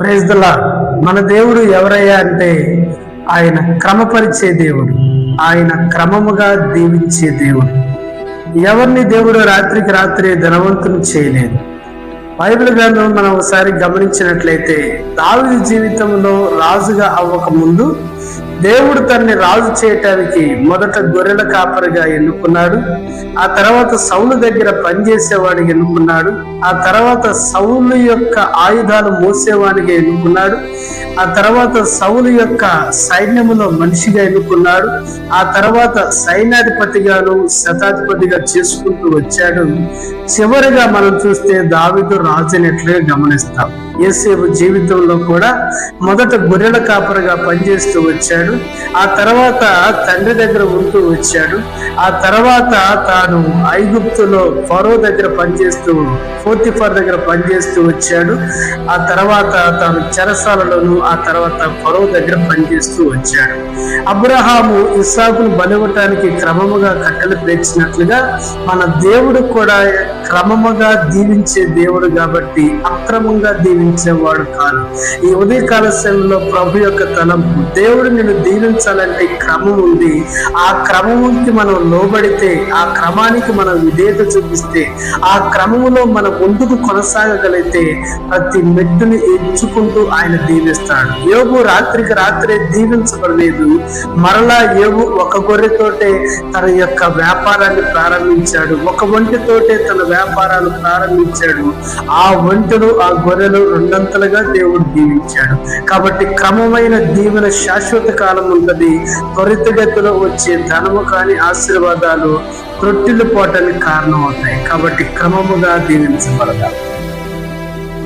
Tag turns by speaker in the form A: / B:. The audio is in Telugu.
A: ప్రైజ్ మన దేవుడు ఎవరయ్యా అంటే ఆయన క్రమపరిచే దేవుడు. ఆయన క్రమముగా దీవించే దేవుడు. ఎవరిని దేవుడు రాత్రికి రాత్రి ధనవంతుని చేయలేదు. బైబిల్ గ్రంథం మనం ఒకసారి గమనించినట్లయితే దావిది జీవితంలో రాజుగా అవ్వక ముందు దేవుడు తన్ని రాజు చేయటానికి మొదట గొర్రెల కాపరిగా ఎన్నుకున్నాడు. ఆ తర్వాత సౌలు దగ్గర పనిచేసేవాడిగా ఎన్నుకున్నాడు. ఆ తర్వాత సౌలు యొక్క ఆయుధాలు మోసేవాడిగా ఎన్నుకున్నాడు. ఆ తర్వాత సౌలు యొక్క సైన్యములో మనిషిగా ఎన్నుకున్నాడు. ఆ తర్వాత సైన్యాధిపతిగాను శతాధిపతిగా చేసుకుంటూ వచ్చాడు. చివరిగా మనం చూస్తే దావిదు రాజునట్లుగా గమనిస్తాం. ఏసేపు జీవితంలో కూడా మొదట గొర్రెల కాపరగా పనిచేస్తూ వచ్చాడు. ఆ తర్వాత తండ్రి దగ్గర ఉంటూ వచ్చాడు. ఆ తర్వాత తాను ఐగుప్తులో ఫరో దగ్గర పనిచేస్తూ ఫోర్తిఫర్ దగ్గర పనిచేస్తూ వచ్చాడు. ఆ తర్వాత తాను చెరసాలలోను ఆ తర్వాత ఫరో దగ్గర పనిచేస్తూ వచ్చాడు. అబ్రహాము ఇస్సాకును బలివటానికి క్రమముగా కట్టెలు పేర్చినట్లుగా మన దేవుడు కూడా క్రమముగా దీవించే దేవుడు కాబట్టి అక్రమంగా దీవించేవాడు కాదు. ఈ ఉదయకాల సమయంలో ప్రభు యొక్క తలంపు దేవుడు నేను దీవించాలంటే క్రమం ఉంది. ఆ క్రమముకి మనం లోబడితే ఆ క్రమానికి మనం విధేయత చూపిస్తే ఆ క్రమములో మనం ముందుకు కొనసాగగలిగితే ప్రతి మెట్టుని ఎంచుకుంటూ ఆయన దీవిస్తాడు. యోగు రాత్రికి రాత్రే దీవించబడలేదు. మరలా యోగు ఒక గొర్రెతోటే తన యొక్క వ్యాపారాన్ని ప్రారంభించాడు. ఒక ఒంటితోటే తన వ్యాపారాలు ప్రారంభించాడు. ఆ ఒంటెను ఆ గొర్రెలు రెండంతలుగా దేవుడు దీవించాడు. కాబట్టి క్రమమైన దీవెన శాశ్వత కాలం ఉన్నది. త్వరితగతిలో వచ్చే ధనము కాని ఆశీర్వాదాలు తొట్టిల్లు పోవటానికి కారణం అవుతాయి కాబట్టి క్రమముగా దీవించబడతారు